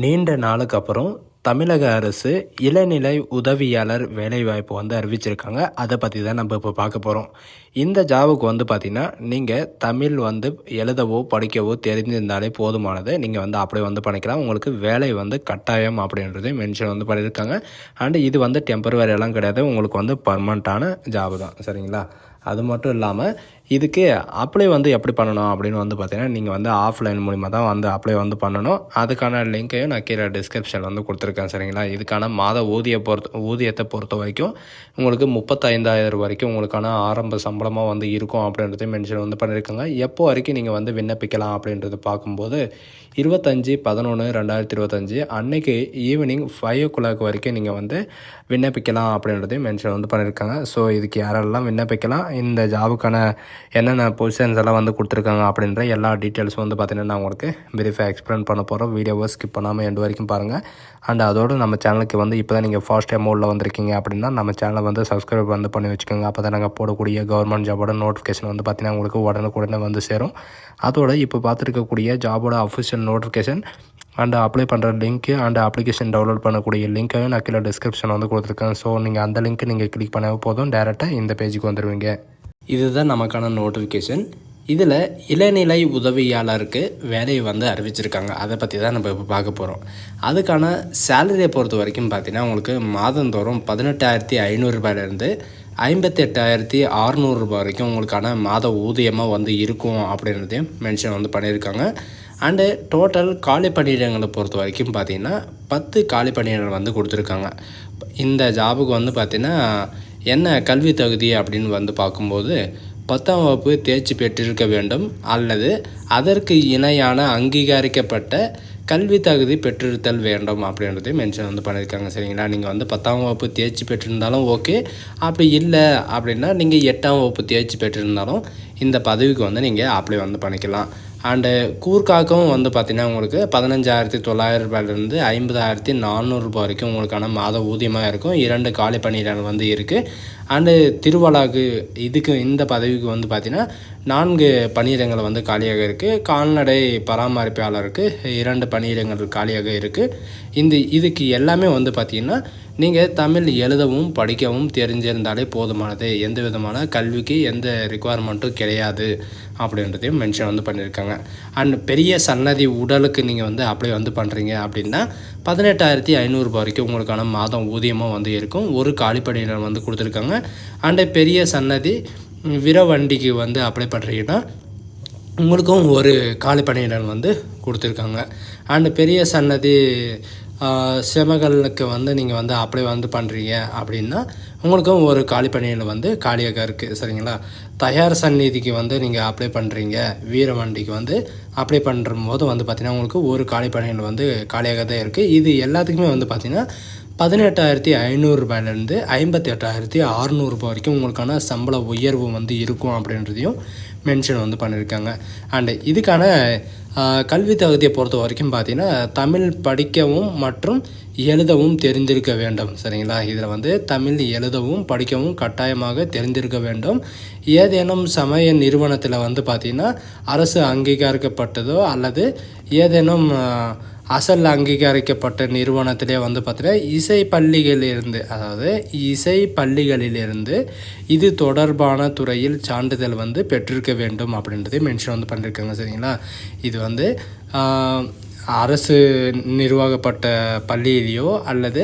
நீண்ட நாளுக்கு அப்புறம் தமிழக அரசு இளநிலை உதவியாளர் வேலைவாய்ப்பு வந்து அறிவிச்சிருக்காங்க. அதை பற்றி தான் நம்ம இப்போ பார்க்க போகிறோம் இந்த ஜாபுக்கு வந்து பார்த்திங்கன்னா நீங்கள் தமிழ் வந்து எழுதவோ படிக்கவோ தெரிஞ்சிருந்தாலே போதுமானது நீங்கள் வந்து அப்படியே வந்து பண்ணிக்கலாம். உங்களுக்கு வேலை வந்து கட்டாயம் அப்படின்றது மென்ஷன் வந்து பண்ணியிருக்காங்க அண்டு இது வந்து டெம்பரவரியெல்லாம் கிடையாது. உங்களுக்கு வந்து பர்மனண்ட்டான ஜாபு தான். சரிங்களா? அது மட்டும் இல்லாமல் இதுக்கு அப்ளை வந்து எப்படி பண்ணணும் அப்படின்னு வந்து பார்த்தீங்கன்னா நீங்கள் வந்து ஆஃப்லைன் மூலிமா தான் வந்து அப்ளை வந்து பண்ணணும். அதுக்கான லிங்க்கையும் நான் கீழே டிஸ்கிரிப்ஷனில் வந்து கொடுத்துருக்கேன் சரிங்களா? இதுக்கான மாத ஊதிய பொறுத்த ஊதியத்தை பொறுத்த வரைக்கும் உங்களுக்கு முப்பத்தைந்தாயிரம் வரைக்கும் உங்களுக்கான ஆரம்ப சம்பளமாக வந்து இருக்கும் அப்படின்றதையும் மென்ஷன் வந்து பண்ணியிருக்காங்க எப்போ வரைக்கும் நீங்கள் வந்து விண்ணப்பிக்கலாம் அப்படின்றது பார்க்கும்போது இருபத்தஞ்சி பதினொன்று ரெண்டாயிரத்தி இருபத்தஞ்சி அன்னைக்கு ஈவினிங் ஃபைவ் ஓ கிளாக் வரைக்கும் நீங்கள் வந்து விண்ணப்பிக்கலாம் அப்படின்றதையும் மென்ஷன் வந்து பண்ணியிருக்காங்க ஸோ இதுக்கு யாரெல்லாம் விண்ணப்பிக்கலாம் இந்த ஜாபுக்கான என்னென்ன பொசிஷன்ஸ் எல்லாம் வந்து கொடுத்துருக்காங்க அப்படின்ற எல்லா டீட்டெயில்ஸும் வந்து பார்த்தீங்கன்னா நான் உங்களுக்கு பிரீஃபாக எக்ஸ்பிளைன் பண்ண போகிறோம் வீடியோவை ஸ்கிப் பண்ணாமல் எண்டு வரைக்கும் பாருங்கள் அண்ட் அதோடு நம்ம சேனலுக்கு வந்து இப்போ தான் நீங்கள் ஃபர்ஸ்ட் டைம் மோடில் வந்திருக்கீங்க அப்படின்னா நம்ம சேனலை வந்து சப்ஸ்கிரைப் வந்து பண்ணி வச்சுக்கோங்க. அப்போ தான் நாங்கள் போடக்கூடிய கவர்மெண்ட் ஜாபோட நோட்டிஃபிகேஷன் வந்து பார்த்தீங்கன்னா உங்களுக்கு உடனுக்குடனே வந்து சேரும். அதோட இப்போ பார்த்துருக்கக்கூடிய ஜாபோட அஃபிஷியல் நோட்டிஃபிகேஷன் அண்ட் அப்ளை பண்ணுற லிங்க்கு அண்ட் அப்ளிகேஷன் டவுன்லோட் பண்ணக்கூடிய லிங்க்கையும் நான் கீழே டிஸ்கிரிப்ஷன் வந்து கொடுத்துருக்கேன். ஸோ நீங்கள் அந்த லிங்க்கு நீங்கள் கிளிக் பண்ணவே போதும். டேரெக்டாக இந்த பேஜுக்கு வந்துடுவீங்க இதுதான் நமக்கான நோட்டிஃபிகேஷன் இதில் இளநிலை உதவியாளருக்கு வேலையை வந்து அறிவிச்சிருக்காங்க. அதை பற்றி தான் நம்ம இப்போ பார்க்க போகிறோம் அதுக்கான சேலரியை பொறுத்த வரைக்கும் பார்த்தீங்கன்னா உங்களுக்கு மாதந்தோறும் பதினெட்டாயிரத்தி ஐநூறுரூபாயிலேருந்து ஐம்பத்தெட்டாயிரத்தி அறநூறுபா வரைக்கும் உங்களுக்கான மாத ஊதியமாக வந்து இருக்கும் அப்படின்றதையும் மென்ஷன் வந்து பண்ணியிருக்காங்க. அண்டு டோட்டல் காலி பணியிடங்களை பொறுத்த வரைக்கும் பார்த்திங்கன்னா பத்து காலி பணியிடங்கள் வந்து கொடுத்துருக்காங்க. இந்த ஜாபுக்கு வந்து பார்த்திங்கன்னா என்ன கல்வி தகுதி அப்படின்னு வந்து பார்க்கும்போது பத்தாம் வகுப்பு தேர்ச்சி பெற்றிருக்க வேண்டும். அல்லது அதற்கு இணையான அங்கீகரிக்கப்பட்ட கல்வி தகுதி பெற்றிருத்தல் வேண்டும் அப்படின்றதையும் மென்ஷன் வந்து பண்ணியிருக்காங்க. சரிங்களா? நீங்கள் வந்து பத்தாம் வகுப்பு தேர்ச்சி பெற்றிருந்தாலும் ஓகே. அப்படி இல்லை அப்படின்னா நீங்கள் எட்டாம் வகுப்பு தேர்ச்சி பெற்றிருந்தாலும் இந்த பதவிக்கு வந்து நீங்கள் அப்ளை வந்து பண்ணிக்கலாம். அண்டு கூர்க்காக்கும் வந்து பார்த்திங்கன்னா உங்களுக்கு பதினஞ்சாயிரத்தி தொள்ளாயிரம் ரூபாயிலேருந்து ஐம்பதாயிரத்தி நானூறுரூபா வரைக்கும் உங்களுக்கான மாத ஊதியமாக இருக்கும். இரண்டு காலி பணியிடங்கள் வந்து இருக்குது அண்டு திருவளாகு இதுக்கு இந்த பதவிக்கு வந்து பார்த்திங்கன்னா நான்கு பணியிடங்கள் வந்து காலியாக இருக்குது கால்நடை பராமரிப்பாளருக்கு இரண்டு பணியிடங்கள் காலியாக இருக்குது இந்த இதுக்கு எல்லாமே வந்து பார்த்திங்கன்னா நீங்கள் தமிழ் எழுதவும் படிக்கவும் தெரிஞ்சிருந்தாலே போதுமானது. எந்த விதமான கல்விக்கு எந்த ரிக்குவயர்மெண்ட்டும் கிடையாது அப்படின்றதையும் மென்ஷன் வந்து பண்ணியிருக்காங்க அண்ட் பெரிய சன்னதி உடலுக்கு நீங்கள் வந்து அப்ளை வந்து பண்ணுறீங்க அப்படின்னா பதினெட்டாயிரத்தி ஐநூறுரூபா வரைக்கும் உங்களுக்கான மாதம் ஊதியமாக வந்து இருக்கும். ஒரு காலிப்படையினர் வந்து கொடுத்துருக்காங்க. அண்டு பெரிய சன்னதி விரவண்டிக்கு வந்து அப்ளை பண்ணுறீங்கன்னா உங்களுக்கும் ஒரு காலிப்பணியிடன் வந்து கொடுத்துருக்காங்க. அண்டு பெரிய சன்னதி செமகளுக்கு வந்து நீங்கள் வந்து அப்ளை வந்து பண்ணுறீங்க அப்படின்னா உங்களுக்கும் ஒரு காலி பணியில் வந்து காலியாக இருக்குது சரிங்களா? தயார் சந்நிதிக்கு வந்து நீங்கள் அப்ளை பண்ணுறீங்க வீரவண்டிக்கு வந்து அப்ளை பண்ணுற போது வந்து பார்த்திங்கன்னா உங்களுக்கு ஒரு காலி பணியில் வந்து காலியாக தான் இருக்குது இது எல்லாத்துக்குமே வந்து பார்த்திங்கன்னா பதினெட்டாயிரத்தி ஐநூறுரூபாயிலேருந்து ஐம்பத்தி எட்டாயிரத்தி அறநூறுபா வரைக்கும் உங்களுக்கான சம்பள உயர்வு வந்து இருக்கும் அப்படின்றதையும் மென்ஷன் வந்து பண்ணியிருக்காங்க அண்டு இதுக்கான கல்வி தகுதியை பொறுத்த வரைக்கும் பார்த்தீங்கன்னா தமிழ் படிக்கவும் மற்றும் எழுதவும் தெரிந்திருக்க வேண்டும். சரிங்களா? இதில் வந்து தமிழ் எழுதவும் படிக்கவும் கட்டாயமாக தெரிந்திருக்க வேண்டும். ஏதேனும் சமய நிறுவனத்தில் வந்து பார்த்திங்கன்னா அரசு அங்கீகரிக்கப்பட்டதோ அல்லது ஏதேனும் அசல் அங்கீகரிக்கப்பட்ட நிறுவனத்திலே வந்து பார்த்தீங்கன்னா இசை பள்ளிகளிலிருந்து அதாவது இசை பள்ளிகளிலிருந்து இது தொடர்பான துறையில் சான்றிதழ் வந்து பெற்றிருக்க வேண்டும் அப்படின்றது மென்ஷன் வந்து பண்ணியிருக்காங்க சரிங்களா? இது வந்து அரசு நிர்வாகப்பட்ட பள்ளியிலையோ அல்லது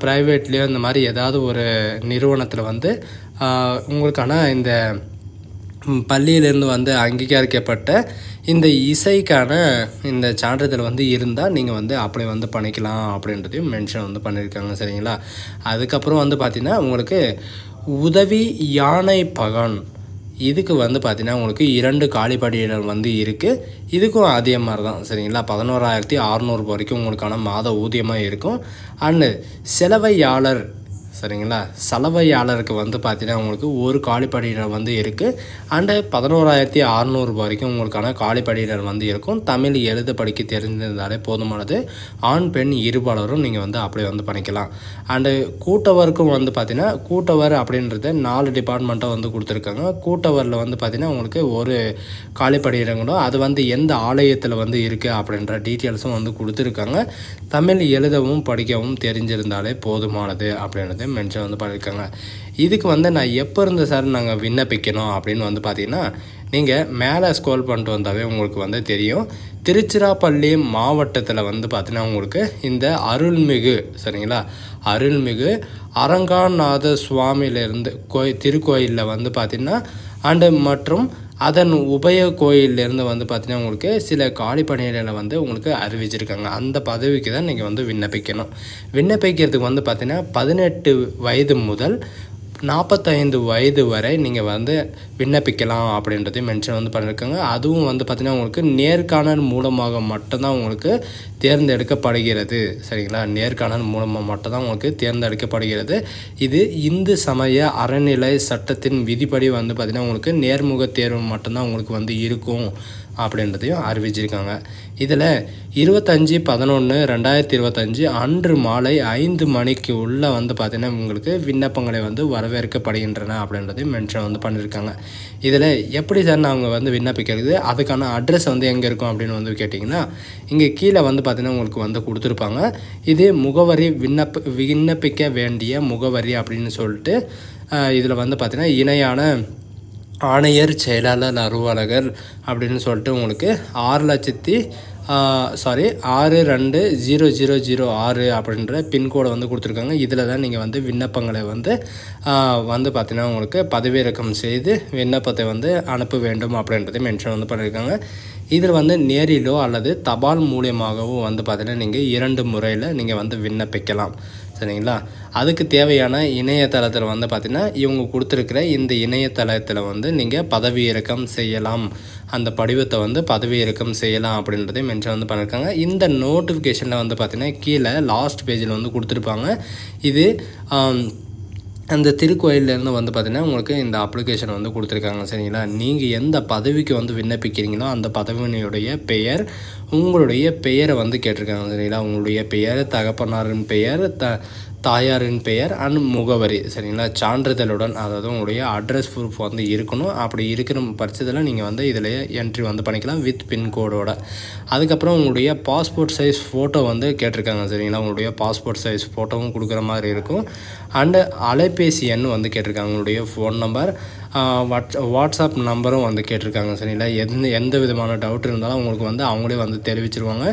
ப்ரைவேட்லேயோ இந்த மாதிரி ஏதாவது ஒரு நிறுவனத்தில் வந்து உங்களுக்கான இந்த பள்ளியிலேருந்து வந்து அங்கீகரிக்கப்பட்ட இந்த இசைக்கான இந்த சான்றிதழ் வந்து இருந்தால் நீங்கள் வந்து அப்ளை வந்து பண்ணிக்கலாம் அப்படின்றதையும் மென்ஷன் வந்து பண்ணியிருக்காங்க சரிங்களா? அதுக்கப்புறம் வந்து பார்த்திங்கன்னா உங்களுக்கு உதவி யானை பகன். இதுக்கு வந்து பார்த்திங்கன்னா உங்களுக்கு இரண்டு காலிப்படியினர் வந்து இருக்குது இதுக்கும் அதே மாதிரி தான் சரிங்களா? பதினோராயிரத்தி அறநூறுபா வரைக்கும் உங்களுக்கான மாத ஊதியமாக இருக்கும். அண்டு செலவையாளர் சரிங்களா? சலவையாளருக்கு வந்து பார்த்தீங்கன்னா உங்களுக்கு ஒரு காலிப்பணியிடர் வந்து இருக்குது அண்டு பதினோராயிரத்தி அறநூறு வரைக்கும் உங்களுக்கான காலிப்பணியிடர் வந்து இருக்கும். தமிழ் எழுத படிக்க தெரிஞ்சிருந்தாலே போதுமானது. ஆண் பெண் இருபாலரும் நீங்கள் வந்து அப்படி வந்து பண்ணிக்கலாம். அண்டு கூட்டவருக்கும் வந்து பார்த்தீங்கன்னா கூட்டவர் அப்படின்றத நாலு டிபார்ட்மெண்ட்டாக வந்து கொடுத்துருக்காங்க. கூட்டவரில் வந்து பார்த்திங்கன்னா உங்களுக்கு ஒரு காலிப்பணியிடங்களும் அது வந்து எந்த ஆலயத்தில் வந்து இருக்குது அப்படின்ற டீட்டெயில்ஸும் வந்து கொடுத்துருக்காங்க. தமிழ் எழுதவும் படிக்கவும் தெரிஞ்சிருந்தாலே போதுமானது அப்படின்றத மென்ஷன் வந்து பண்ணியிருக்காங்க. இதுக்கு வந்து நான் எப்போ இருந்து சார் நாங்கள் விண்ணப்பிக்கணும் அப்படின்னு வந்து பார்த்தீங்கன்னா நீங்கள் மேலே ஸ்க்ரோல் பண்ணிட்டு வந்தாவே உங்களுக்கு வந்து தெரியும். திருச்சிராப்பள்ளி மாவட்டத்தில் வந்து பார்த்தீங்கன்னா உங்களுக்கு இந்த அருள்மிகு சரிங்களா? அருள்மிகு அரங்காநாத சுவாமியிலிருந்து கோயில் திருக்கோயிலில் வந்து பார்த்திங்கன்னா அண்டு மற்றும் அதன் உபய கோயிலிருந்து வந்து பார்த்தீங்கன்னா உங்களுக்கு சில காலி பணியிடங்களை வந்து உங்களுக்கு அறிவிச்சிருக்காங்க. அந்த பதவிக்கு தான் நீங்கள் வந்து விண்ணப்பிக்கணும். விண்ணப்பிக்கிறதுக்கு வந்து பார்த்திங்கன்னா பதினெட்டு வயது முதல் நாற்பத்தைந்து வயது வரை நீங்கள் வந்து விண்ணப்பிக்கலாம் அப்படின்றதையும் மென்ஷன் வந்து பண்ணியிருக்காங்க அதுவும் வந்து பார்த்திங்கன்னா உங்களுக்கு நேர்காணல் மூலமாக மட்டும்தான் உங்களுக்கு தேர்ந்தெடுக்கப்படுகிறது. சரிங்களா? நேர்காணல் மூலமாக மட்டும்தான் உங்களுக்கு தேர்ந்தெடுக்கப்படுகிறது. இது இந்து சமய அறநிலை சட்டத்தின் விதிப்படி வந்து பார்த்திங்கன்னா உங்களுக்கு நேர்முக தேர்வு மட்டும்தான் உங்களுக்கு வந்து இருக்கும். அப்படின்றதையும் அறிவிச்சிருக்காங்க. இதில் இருபத்தஞ்சி பதினொன்று ரெண்டாயிரத்தி இருபத்தஞ்சி அன்று மாலை ஐந்து மணிக்கு உள்ளே வந்து பார்த்திங்கன்னா உங்களுக்கு விண்ணப்பங்களை வந்து வரவேற்கப்படுகின்றன அப்படின்றதையும் மென்ஷன் வந்து பண்ணியிருக்காங்க இதில் எப்படி சார் நாங்கள் வந்து விண்ணப்பிக்கிறது அதுக்கான அட்ரஸ் வந்து எங்கே இருக்கும் அப்படின்னு வந்து கேட்டிங்கன்னா இங்கே கீழே வந்து பார்த்திங்கன்னா உங்களுக்கு வந்து கொடுத்துருப்பாங்க. இது முகவரி விண்ணப்ப விண்ணப்பிக்க வேண்டிய முகவரி அப்படின்னு சொல்லிட்டு இதில் வந்து பார்த்திங்கன்னா இணையான ஆணையர் செயலாளர் அலுவலகர் அப்படின்னு சொல்லிட்டு உங்களுக்கு ஆறு லட்சத்தி சாரி ஆறு ரெண்டு ஜீரோ ஜீரோ ஜீரோ ஆறு அப்படின்ற பின்கோடை வந்து கொடுத்துருக்காங்க. இதில் தான் நீங்கள் வந்து விண்ணப்பங்களை வந்து வந்து பார்த்தீங்கன்னா உங்களுக்கு பதவியிறக்கம் செய்து விண்ணப்பத்தை வந்து அனுப்ப வேண்டும் அப்படின்றத மென்ஷன் வந்து பண்ணியிருக்காங்க இதில் வந்து நேரிலோ அல்லது தபால் மூலியமாகவோ வந்து பார்த்தீங்கன்னா நீங்கள் இரண்டு முறையில் நீங்கள் வந்து விண்ணப்பிக்கலாம். சரிங்களா? அதுக்கு தேவையான இணையதளத்தில் வந்து பார்த்திங்கன்னா இவங்க கொடுத்துருக்கிற இந்த இணையதளத்தில் வந்து நீங்கள் பதவி இறக்கம் செய்யலாம். அந்த படிவத்தை வந்து பதவி இறக்கம் செய்யலாம் அப்படின்றதையும் மென்ஷன் வந்து பண்ணியிருக்காங்க இந்த நோட்டிஃபிகேஷனில் வந்து பார்த்திங்கன்னா கீழே லாஸ்ட் பேஜில் வந்து கொடுத்துருப்பாங்க. இது அந்த திருக்கோயிலேருந்து வந்து பார்த்திங்கன்னா உங்களுக்கு இந்த அப்ளிகேஷன் வந்து கொடுத்துருக்காங்க சரிங்களா? நீங்கள் எந்த பதவிக்கு வந்து விண்ணப்பிக்கிறீங்களோ அந்த பதவியினுடைய பெயர் உங்களுடைய பெயரை வந்து கேட்டிருக்காங்க சரிங்களா? உங்களுடைய பெயர் தகப்பனாரின் பெயர் த தாயாரின் பெயர் அண்ட் முகவரி. சரிங்களா? சான்றிதழுடன் அதாவது உங்களுடைய அட்ரஸ் ப்ரூஃப் வந்து இருக்கணும். அப்படி இருக்கிற பட்சத்தில் நீங்கள் வந்து இதில் என்ட்ரி வந்து பண்ணிக்கலாம் வித் பின்கோடோட அதுக்கப்புறம் உங்களுடைய பாஸ்போர்ட் சைஸ் ஃபோட்டோ வந்து கேட்டிருக்காங்க சரிங்களா? உங்களுடைய பாஸ்போர்ட் சைஸ் ஃபோட்டோவும் கொடுக்குற மாதிரி இருக்கும். அண்டு அலைபேசி எண் வந்து கேட்டிருக்காங்க உங்களுடைய ஃபோன் நம்பர் வாட்ஸ் வாட்ஸ்அப் நம்பரும் வந்து கேட்டிருக்காங்க சரிங்களா? எந்த எந்த விதமான டவுட் இருந்தாலும் உங்களுக்கு வந்து அவங்களே வந்து தெரிவிச்சிருவாங்க.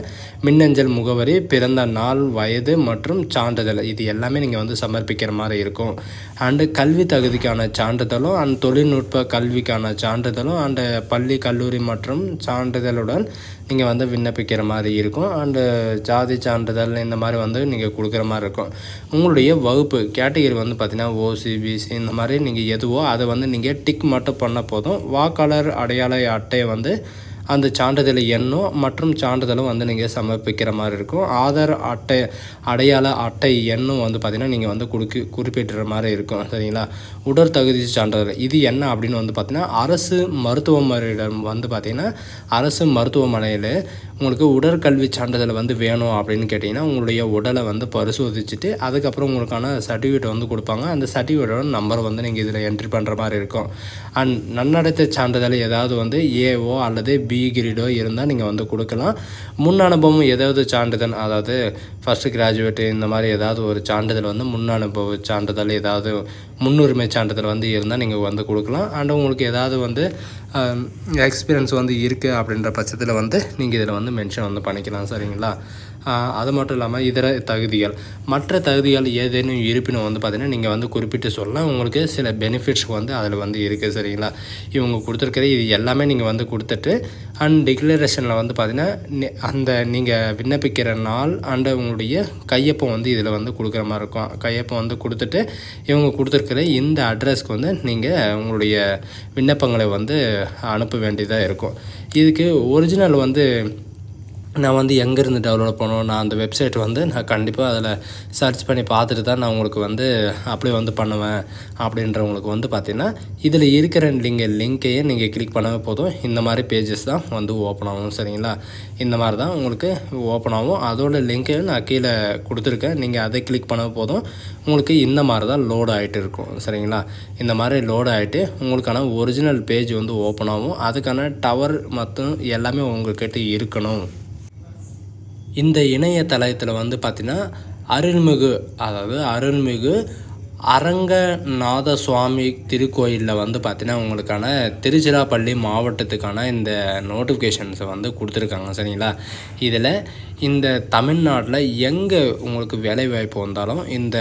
மின்னஞ்சல் முகவரி பிறந்த நாள் வயது மற்றும் சான்றிதழ். இது எல்லாமே நீங்கள் வந்து சமர்ப்பிக்கிற மாதிரி இருக்கும். அண்டு கல்வி தகுதிக்கான சான்றிதழும் அண்ட் தொழில்நுட்ப கல்விக்கான சான்றிதழும் அண்டு பள்ளி கல்லூரி மற்றும் சான்றிதழுடன் நீங்கள் வந்து விண்ணப்பிக்கிற மாதிரி இருக்கும். அண்டு ஜாதி சான்றிதழ் இந்த மாதிரி வந்து நீங்கள் கொடுக்குற மாதிரி இருக்கும். உங்களுடைய வகுப்பு கேட்டகரி வந்து பார்த்திங்கன்னா ஓசிபிசி இந்த மாதிரி நீங்கள் எதுவோ அதை வந்து நீங்கள் டிக் மட்டும் பண்ண போதும். வாக்காளர் அடையாள அட்டையை வந்து அந்த சான்றிதழ் எண்ணும் மற்றும் சான்றிதழும் வந்து நீங்கள் சமர்ப்பிக்கிற மாதிரி இருக்கும். ஆதார் அட்டை அடையாள அட்டை எண்ணும் வந்து பார்த்திங்கன்னா நீங்கள் வந்து கொடுக்கு குறிப்பிட்டுற மாதிரி இருக்கும். சரிங்களா? உடல் தகுதி சான்றிதழ். இது என்ன அப்படின்னு வந்து பார்த்திங்கன்னா அரசு மருத்துவமனையிடம் வந்து பார்த்திங்கன்னா அரசு மருத்துவமனையில் உங்களுக்கு உடற்கல்வி சான்றிதழ் வந்து வேணும் அப்படின்னு கேட்டிங்கன்னா உங்களுடைய உடலை வந்து பரிசோதிச்சுட்டு அதுக்கப்புறம் உங்களுக்கான சர்டிஃபிகேட் வந்து கொடுப்பாங்க. அந்த சர்டிஃபிகேட்டோட நம்பர் வந்து நீங்கள் இதில் என்ட்ரி பண்ணுற மாதிரி இருக்கும். அண்ட் நன்னடத்தை சான்றிதழ் ஏதாவது வந்து ஏஓ அல்லது பி பி கிரீடோ இருந்தால் நீங்கள் வந்து கொடுக்கலாம். முன் அனுபவம் ஏதாவது சான்றிதழ் அதாவது ஃபஸ்ட்டு கிராஜுவேட்டு இந்த மாதிரி ஏதாவது ஒரு சான்றிதழ் வந்து முன் அனுபவ சான்றிதழ் ஏதாவது முன்னுரிமை சான்றிதழ் வந்து இருந்தால் நீங்கள் வந்து கொடுக்கலாம். அண்ட் உங்களுக்கு ஏதாவது வந்து எக்ஸ்பீரியன்ஸ் வந்து இருக்குது அப்படின்ற பட்சத்தில் வந்து நீங்கள் இதில் வந்து மென்ஷன் வந்து பண்ணிக்கலாம். சரிங்களா? அது மட்டும் இல்லாமல் இதர தகுதிகள். மற்ற தகுதிகள் ஏதேனும் இருப்பினும் வந்து பார்த்திங்கன்னா நீங்கள் வந்து குறிப்பிட்டு சொல்லலாம். உங்களுக்கு சில பெனிஃபிட்ஸ் வந்து அதில் வந்து இருக்குது சரிங்களா? இவங்க கொடுத்துருக்கிற இது எல்லாமே நீங்கள் வந்து கொடுத்துட்டு அண்ட் டிக்ளரேஷனில் வந்து பார்த்திங்கன்னா அந்த நீங்கள் விண்ணப்பிக்கிற நாள் அண்ட் உங்களுடைய கையொப்பம் வந்து இதில் வந்து கொடுக்குற மாதிரி இருக்கும். கையொப்பம் வந்து கொடுத்துட்டு இவங்க கொடுத்துருக்கிற இந்த அட்ரஸ்க்கு வந்து நீங்கள் உங்களுடைய விண்ணப்பங்களை வந்து அனுப்ப வேண்டியதாக இருக்கும். இதுக்கு ஒரிஜினல் வந்து நான் வந்து எங்கேருந்து டவுன்லோட் பண்ணணும் நான் அந்த வெப்சைட் வந்து நான் கண்டிப்பாக அதில் சர்ச் பண்ணி பார்த்துட்டு தான் நான் உங்களுக்கு வந்து அப்ளை வந்து பண்ணுவேன் அப்படின்றவங்களுக்கு வந்து பார்த்தீங்கன்னா இதில் இருக்கிற நீங்கள் லிங்க்கையே நீங்கள் கிளிக் பண்ணவே போதும். இந்த மாதிரி பேஜஸ் தான் வந்து ஓப்பன் ஆகும் சரிங்களா? இந்த மாதிரி தான் உங்களுக்கு ஓப்பன் ஆகும். அதோட லிங்க்கையும் நான் கீழே கொடுத்துருக்கேன். நீங்கள் அதை கிளிக் பண்ணவே போதும். உங்களுக்கு இந்த மாதிரி தான் லோடு ஆகிட்டு இருக்கும் சரிங்களா? இந்த மாதிரி லோடு ஆகிட்டு உங்களுக்கான ஒரிஜினல் பேஜ் வந்து ஓப்பன் ஆகும். அதுக்கான டவர் மற்றும் எல்லாமே உங்கள்கிட்ட இருக்கணும். இந்த இணையதளத்தில் வந்து பார்த்திங்கன்னா அருள்மிகு அதாவது அருள்மிகு அரங்கநாத சுவாமி திருக்கோயிலில் வந்து பார்த்திங்கன்னா உங்களுக்கான திருச்சிராப்பள்ளி மாவட்டத்துக்கான இந்த நோட்டிஃபிகேஷன்ஸை வந்து கொடுத்துருக்காங்க. சரிங்களா? இதில் இந்த தமிழ்நாட்டில் எங்கே உங்களுக்கு வேலை வாய்ப்பு வந்தாலும் இந்த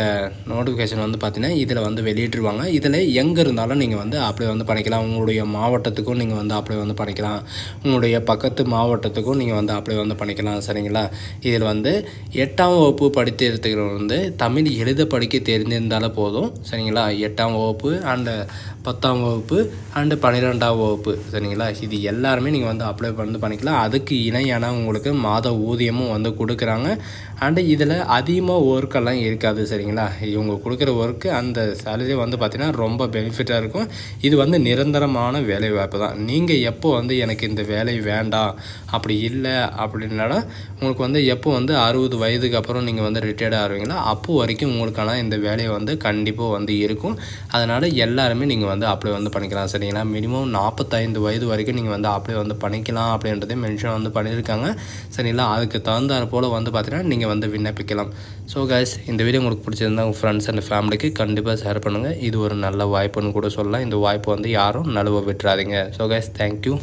நோட்டிஃபிகேஷன் வந்து பார்த்திங்கன்னா இதில் வந்து வெளியிட்டுருவாங்க. இதில் எங்கே இருந்தாலும் நீங்கள் வந்து அப்ளை வந்து பண்ணிக்கலாம். உங்களுடைய மாவட்டத்துக்கும் நீங்கள் வந்து அப்ளை வந்து பண்ணிக்கலாம். உங்களுடைய பக்கத்து மாவட்டத்துக்கும் நீங்கள் வந்து அப்ளை வந்து பண்ணிக்கலாம். சரிங்களா? இதில் வந்து எட்டாம் வகுப்பு படித்திருக்கிறவங்க வந்து தமிழ் எழுத படிக்க தெரிந்திருந்தாலும் போதும். சரிங்களா? எட்டாம் வகுப்பு அண்டு பத்தாம் வகுப்பு அண்டு பன்னிரெண்டாம் வகுப்பு சரிங்களா? இது எல்லாருமே நீங்கள் வந்து அப்ளை பண்ணி பண்ணிக்கலாம். அதுக்கு இணையான உங்களுக்கு மாத ஊதியமும் வந்து கொடுக்குறாங்க. அண்டு இதில் அதிகமாக ஒர்க்கெல்லாம் இருக்காது சரிங்களா? இவங்க கொடுக்குற ஒர்க்கு அந்த சேலரி வந்து பார்த்திங்கன்னா ரொம்ப பெனிஃபிட்டாக இருக்கும். இது வந்து நிரந்தரமான வேலை வாய்ப்பு தான். நீங்கள் எப்போ வந்து எனக்கு இந்த வேலை வேண்டாம் அப்படி இல்லை அப்படின்னாலும் உங்களுக்கு வந்து எப்போ வந்து அறுபது வயதுக்கு அப்புறம் நீங்கள் வந்து ரிட்டையர்ட் ஆகிறீங்களோ அப்போ வரைக்கும் உங்களுக்கான இந்த வேலையை வந்து கண்டிப்பாக வந்து இருக்கும். அதனால் எல்லாருமே நீங்கள் வந்து அப்ளை வந்து பண்ணிக்கலாம் சரிங்களா? மினிமம் நாற்பத்தைந்து வயது வரைக்கும் நீங்கள் வந்து அப்ளை வந்து பண்ணிக்கலாம் அப்படின்றதே மென்ஷன் வந்து பண்ணியிருக்காங்க. சரிங்களா? அதுக்கு தகுந்தாற் போல் வந்து பார்த்தீங்கன்னா நீங்கள் வந்து விண்ணப்பிக்கலாம். ஸோ கைஸ் இந்த வீடியோ உங்களுக்கு பிடிச்சிருந்தா உங்கள் ஃப்ரெண்ட்ஸ் அண்ட் ஃபேமிலிக்கு கண்டிப்பாக ஷேர் பண்ணுங்கள் இது ஒரு நல்ல வாய்ப்புன்னு கூட சொல்லலாம். இந்த வாய்ப்பு வந்து யாரும் நழுவ விட்டுறாதீங்க. So guys thank you